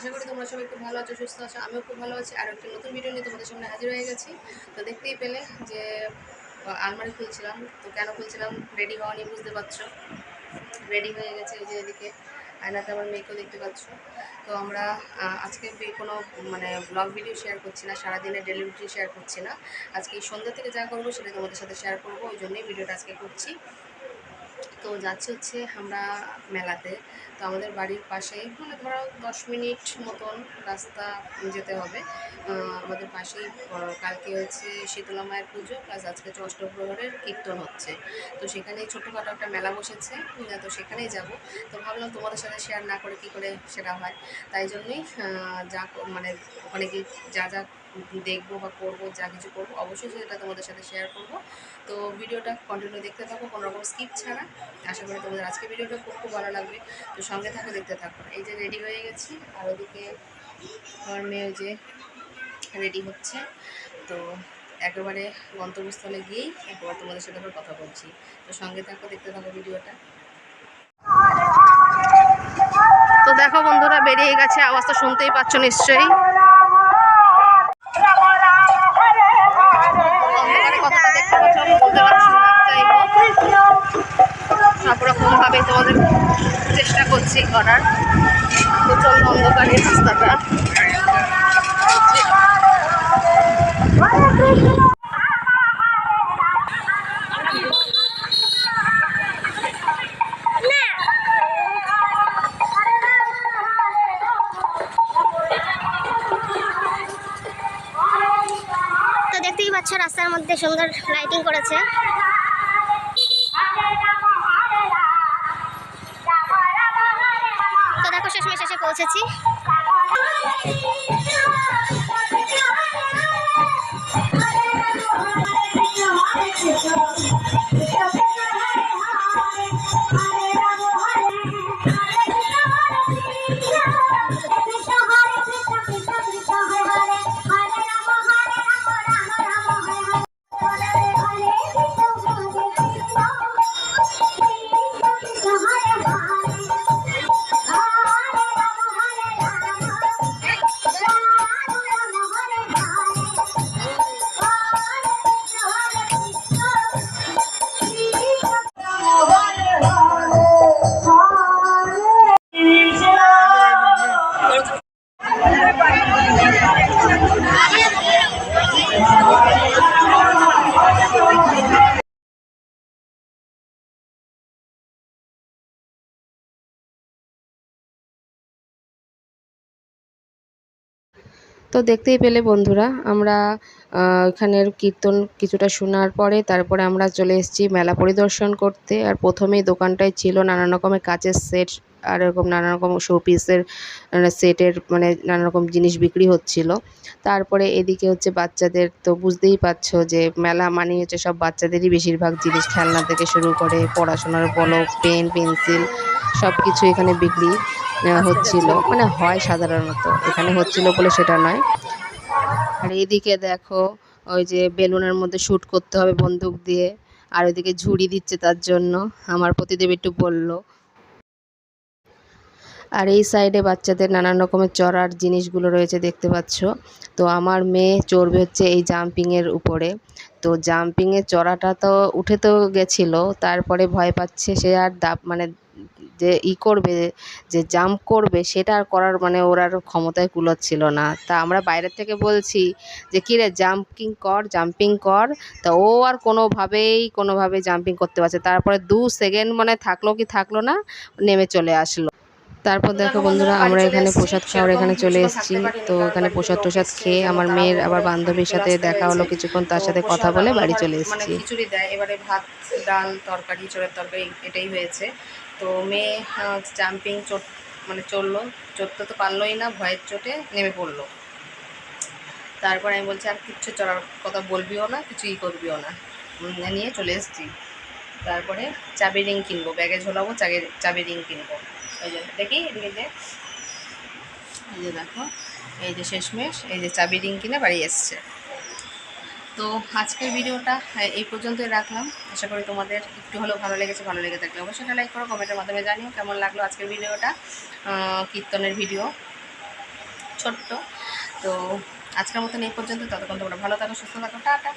আশা করি তোমরা সবাই খুব ভালো আছো, সুস্থ আছো, আমিও খুব ভালো আছি। আর একটা নতুন ভিডিও নিয়ে তোমাদের সামনে হাজির হয়ে গেছি। তো দেখতেই পেলে যে আলমারি খুলছিলাম। তো কেন খুলছিলাম? রেডি হওয়া নিয়ে বুঝতে পারছ। রেডি হয়ে গেছে এই যে এদিকে। আয়নাতে আমার মেয়েকেও দেখতে পাচ্ছ। তো আমরা আজকে কোনো মানে ব্লগ ভিডিও শেয়ার করছি না। সারাদিনের ডেলি রুটিন শেয়ার করছি না। আজকে এই সন্ধ্যা থেকে যা করব সেটা তোমাদের সাথে শেয়ার করব। ওই জন্যই ভিডিওটা আজকে করছি। তো যাচ্ছে হচ্ছে আমরা মেলাতে। তো আমাদের বাড়ির পাশেই মানে ধরো দশ মিনিট মতন রাস্তা যেতে হবে। আমাদের পাশেই কালকে হচ্ছে শীতলা মায়ের পুজো প্লাস আজকে হচ্ছে অষ্টপ্রহরের কীর্তন হচ্ছে। তো সেখানেই ছোটোখাটো একটা মেলা বসেছে তো সেখানেই যাব। তো ভাবলাম তোমাদের সাথে শেয়ার না করে কী করে সেটা হয়। তাই জন্যই যা মানে গিয়ে যা যা দেখব বা করব, যা কিছু করব, অবশ্যই সেটা তোমাদের সাথে শেয়ার করব। তো ভিডিওটা কন্টিনিউ দেখতে থাকো, কোনো রকম স্কিপ ছাড়া। আশা করি তোমাদের আজকে ভিডিওটা খুব খুব ভালো লাগবে। তো সঙ্গে থাকো, দেখতে থাকো। এই যে রেডি হয়ে গেছি, আর ওদিকে আমার মেয়ে যে রেডি হচ্ছে। তো একেবারে গন্তব্যস্থলে গিয়েই একবার তোমাদের সাথে আবার কথা বলছি। তো সঙ্গে থাকো, দেখতে থাকো ভিডিওটা। তো দেখো বন্ধুরা, বেরিয়ে গেছে আওয়াজ তো শুনতেই পাচ্ছ নিশ্চয়ই। সব তোমাদের চেষ্টা করছি করার। প্রচণ্ড অন্ধকারে রাস্তাটা। দেখতেই রাস্তার মধ্যে সুন্দর লাইটিং করেছে। পৌঁছেছি। তো দেখতেই পেলে বন্ধুরা, আমরা এখানের কীর্তন কিছুটা শোনার পরে তারপরে আমরা চলে এসেছি মেলা পরিদর্শন করতে। আর প্রথমেই দোকানটায় ছিল নানান রকমের কাচের সেট আর এরকম নানা রকম শোপিসের সেটের মানে নানা রকম জিনিস বিক্রি হচ্ছিল। তারপরে এদিকে হচ্ছে বাচ্চাদের, তো বুঝতেই পারছ যে মেলা মানে হচ্ছে সব বাচ্চাদেরই বেশিরভাগ জিনিস খেলনা থেকে শুরু করে পড়াশোনার বলো পেন, পেন্সিল সব কিছু এখানে বিক্রি হচ্ছিল। মানে হয় সাধারণত, এখানে হচ্ছিল বলে সেটা নয়। আর এদিকে দেখো, ওই যে বেলুনের মধ্যে শ্যুট করতে হবে বন্দুক দিয়ে, আর ওইদিকে ঝুড়ি দিচ্ছে তার জন্য। আমার প্রতিদেব একটু বলল আর এই সাইডে বাচ্চাদের নানান রকমের চড়ার জিনিসগুলো রয়েছে, দেখতে পাচ্ছ। তো আমার মেয়ে চড়বে হচ্ছে এই জাম্পিংয়ের উপরে। তো জাম্পিংয়ের চড়াটা তো উঠে তো গেছিল, তারপরে ভয় পাচ্ছে সে আর দাপ মানে যে ই করবে, যে জাম্প করবে, সেটা আর করার মানে ওর আর ক্ষমতায় কুলোচ্ছিল না। তা আমরা বাইরের থেকে বলছি যে, কী রে জাম্পিং কর জাম্পিং কর। তা ও আর কোনোভাবেই, কোনোভাবে জাম্পিং করতে পারছে তারপরে দু সেকেন্ড মানে থাকল কি থাকল না, নেমে চলে আসলো। তারপর দেখো বন্ধুরা আমরা এখানে প্রসাদ খাওয়ার এখানে চলে এসেছি। তো এখানে প্রসাদ টোসাদ খেয়ে আমার মেয়ের আবার বান্ধবীর সাথে দেখা হলো কিছুক্ষণ তার সাথে কথা বলে বাড়ি চলে মানে এসেছি। খিচুড়ি দেয় এবারে ভাত ডাল তরকারি চোরের তরকারি এটাই হয়েছে। তো মেয়ে জাম্পিং চোট মানে চলল চড়তে তো পারলোই না ভয়ের চোটে নেমে পড়ল। তারপর আমি বলছি আর কিচ্ছু চড়ার কথা বলবিও না কিছুই করবিও না। নিয়ে চলে এসেছি। তারপরে চাবি রিং কিনবো ব্যাগে ঝোলাবো চাবি চাবি রিং কিনবো। ওই জন্য দেখি এদিকে যে। এই যে দেখো এই যে শেষমেশ এই যে চাবি রিং কিনে বাড়ি এসছে। তো আজকের ভিডিওটা হ্যাঁ, এই পর্যন্তই রাখলাম। আশা করি তোমাদের একটু হলেও ভালো লেগেছে ভালো লেগে থাকলে অবশ্যই একটা লাইক করো কমেন্টের মাধ্যমে জানিও কেমন লাগল আজকের ভিডিওটা কীর্তনের ভিডিও। ছোট্ট। তো আজকের মতন এই পর্যন্ত ততক্ষণ তোমরা ভালো থাকো সুস্থ থাকো টাটা।